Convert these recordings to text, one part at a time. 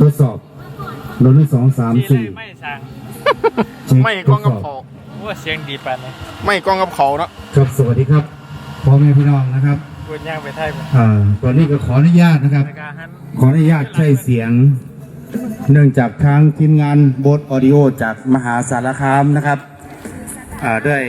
ทดสอบโดนหนึ่งสองสามที่เลสี่ยไม่สั่งเช็คไม่กล้องกับเขาโอ้เสียงดีปานนี้ไม่กล้องกับเขาเนาะครับสวัสดีครับพ่อแม่พี่น้องนะครับพูดย่างไปไทยมันอ่าตอนนี้ก็ขออนุญาตนะครับในการหันขออนุญาตใช้เสียง เนื่องจากทางทีมงานโบสออดิโอจากมหาสารคามนะครับอ่าด้วย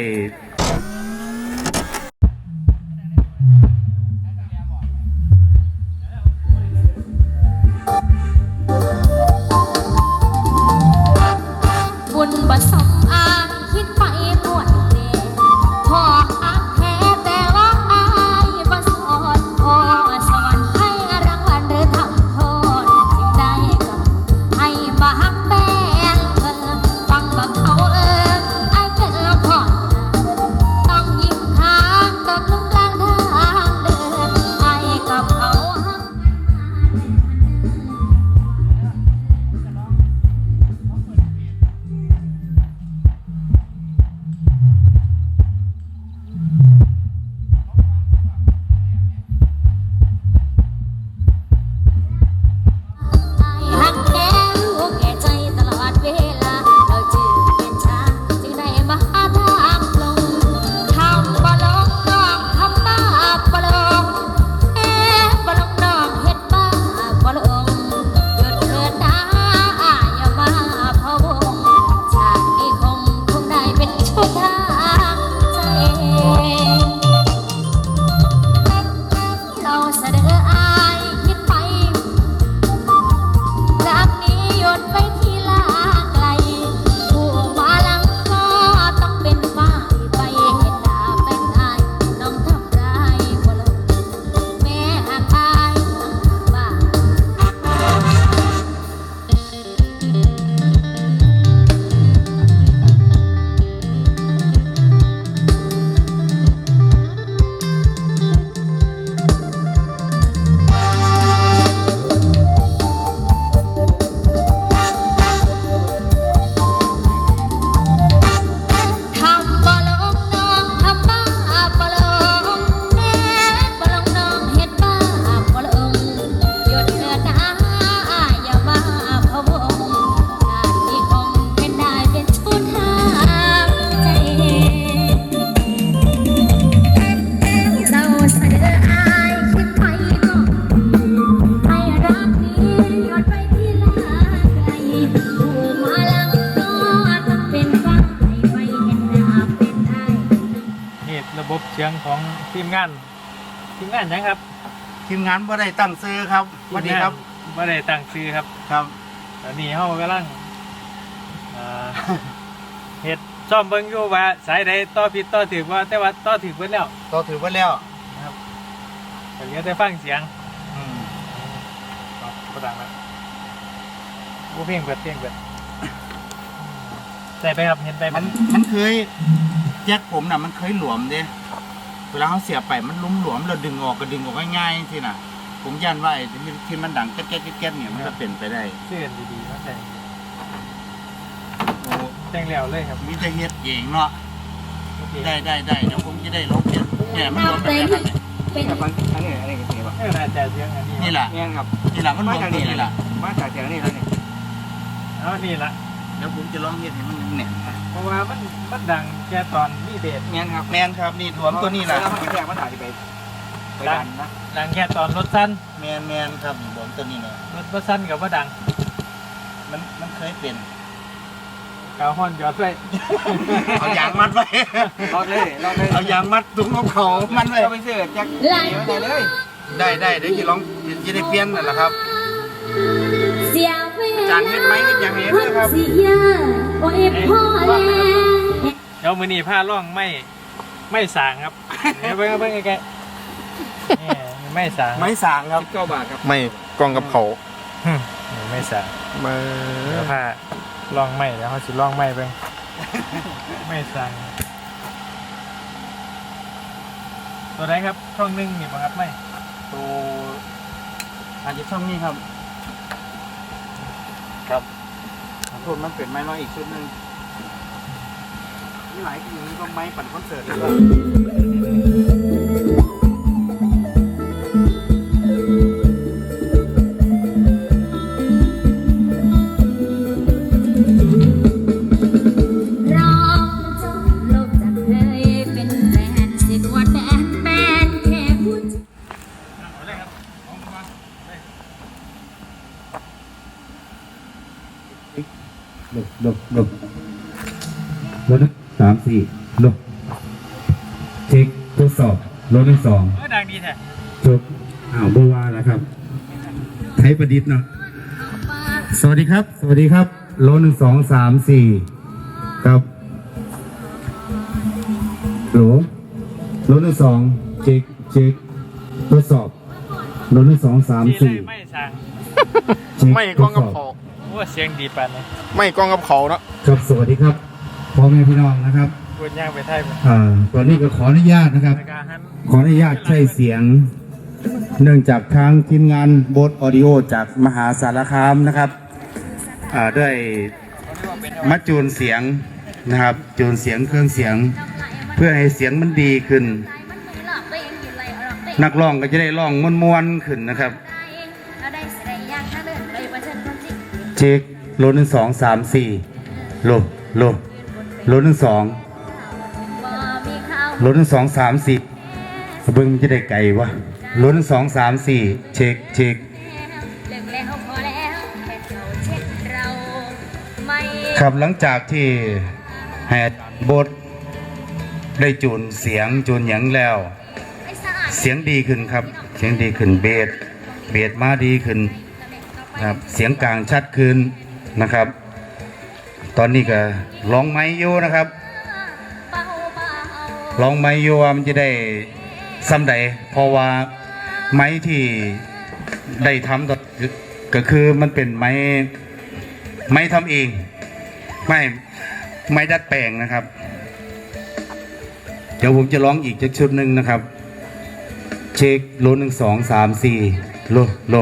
สียงของทีมงานทีมงานหยังครับทีมงานบ่ได้ตั้งซื้อครับสวัสดีครับไม่ได้ตั้งชื่อครับครับตอนนี้เฮากำลังอ่า เฮ็ดซ่อมเบิ่งอยู่ว่าสายใดต่อผิดต่อถูกว่าแต่ว่าต่อถูกเบิดแล้วต่อถือไว้แล้วก็เหลือแต่ฟังเสียงอืมบ่ดังแล้วบ่เพลงเบิดเพลงเบิดใส่ไปครับเห็นไปมันมันเคยแจ็คผมน่ะมันเคยหลวมเด้ เวลาเขาเสียบไปมันลุ่มหลวมเราดึงออกก็ดึงออกง่ายๆทีน่ะ ผมยันว่าไอ้ที่ที่มันดังแก๊กแก๊กแก๊กเนี่ยมันจะเป็นไปได้เสื้อดีๆมาใส่โอ้แต่งแล้วเลยครับมีแต่เฮ็ดเองเนาะโอเคได้ได้ได้เดี๋ยวผมจะได้ลองเฮ็ดเนี่ยมันหลวมแบบนี้ครับเป็นแต่บางอันนี้อันนี้ก็สีแบบเออน่าจะเสียงอันนี้นี่แหละ เนี่ยครับ นี่แหละมันหลมาวมจากนี่นี่แหละมาจากจากนี่แล้วนี่เอานี่ละเดี๋ยวผมจะลองเฮ็ดให้มันแน่น เพราะว่ามันมันดังแค่ตอนมีเบสเงี้ยครับแมนครับนี่หลวมตัวนี้แหละแล้วมันแยกมันถ่ายไปไปดันนะดังแค่ตอนรถสั้นแมนแมนครับหลวมตัวนี้เนี่ยรถรถสั้นกับว่าดัง มันมันเคยเป็นกาวห้อนยอดไว้เอายางมัดไว้รอดเลยรอดเลยเอายางมัดถุงเอาเขามันไว้ก็ไปซื้อจากหลายนี่ได้เลย ได้ได้เดี๋ยวจะลองจะได้เปลี่ยนนั่นแหละครับเสียเวลาจานเฮ็ดไหมเฮ็ดอย่างนี้พัด้วยครับเสียโอ้ยพ่อแล้วเดี๋ยวมือนี้ผ้าร่องไม่ไม่สางครับเดี๋ยวเบิ่งเบิ่งใกล้ๆนี่ไม่สางไม้สางครับสิบเก้าบาทครับไม่กล้องกับเขาหึนี่ไม่สางมาเดี๋ยวผ้าร่องไม่เดี๋ยวเขาสิร่องไม่เบิ่งไม่สางตัวไหนครับช่องหนึงนี่บ่ครับไม่ตัวอาจจะช่องนี้ครับ ครับขอโทษมันเป็นไม้น้อยอีกชุดหนึ่งนี่หลายอย่างนี้ก็ไม้ปั่นคอนเสิร์ตเลย หลบหลบหลบรถนะสามสี่หลบเช็คทดสอบรถที่สองเออดังดีแท้จบอ้าวบัวาแล้วครับ ไทยประดิษฐ์เนาะสวัสดีครับ สวัสดีครับรถหนึ่งสองสามสี่ครับโหลรถหนึ่งสองเช็คเช็คทดสอบรถหนึ่งสองสามสี่ไม่สั่งเช็คไม่กล้องกับสอบ เขาโอ้เสียงดีปานนี้ไม่กล้องกับเขาเนาะครับสวัสดีครับพ่อแม่พี่น้องนะครับพูดย่างไปไทยไปอ่าตอนนี้ก็ขออนุญาตนะครับรายการฮันขออนุญาตใช้เสียง เนื่องจากทางทีมงานโบสออดิโอจากมหาสารคามนะครับอ่าด้วยมาจูนเสียงนะครับ จูนเสียงเครื่องเสียง เพื่อให้เสียงมันดีขึ้น นักร้องก็จะได้ร้องมวนๆขึ้นนะครับ ช็คโลหนึ่งสองสามสี่โลโลโลหนึ่งสองโลหนึ่งสองสามสิบเบิ้งจะได้ไกลวะโลหนึ่งสองสามสี่เช็คเช็คครับหลังจากที่แฮดบทได้จูนเสียงจูนหยังแล้ว เสียงดีขึ้นครับ เสียงดีขึ้นเบสเบสมาดีขึ้น ครับ เสียงกลางชัดขึ้นนะครับ ตอนนี้ก็ร้องไม้อยู่นะครับร้องไม้อยู่ว่ามันจะได้ซ้ำใดเพราะว่าไม้ที่ได้ทำก็คือมันเป็นไม้ไม้ทำเอง ไม่ไม่ดัดแปลงนะครับ เดี๋ยวผมจะร้องอีกจักชุดหนึ่งนะครับ เช็คโลหนึ่งสองสามสี่โลโล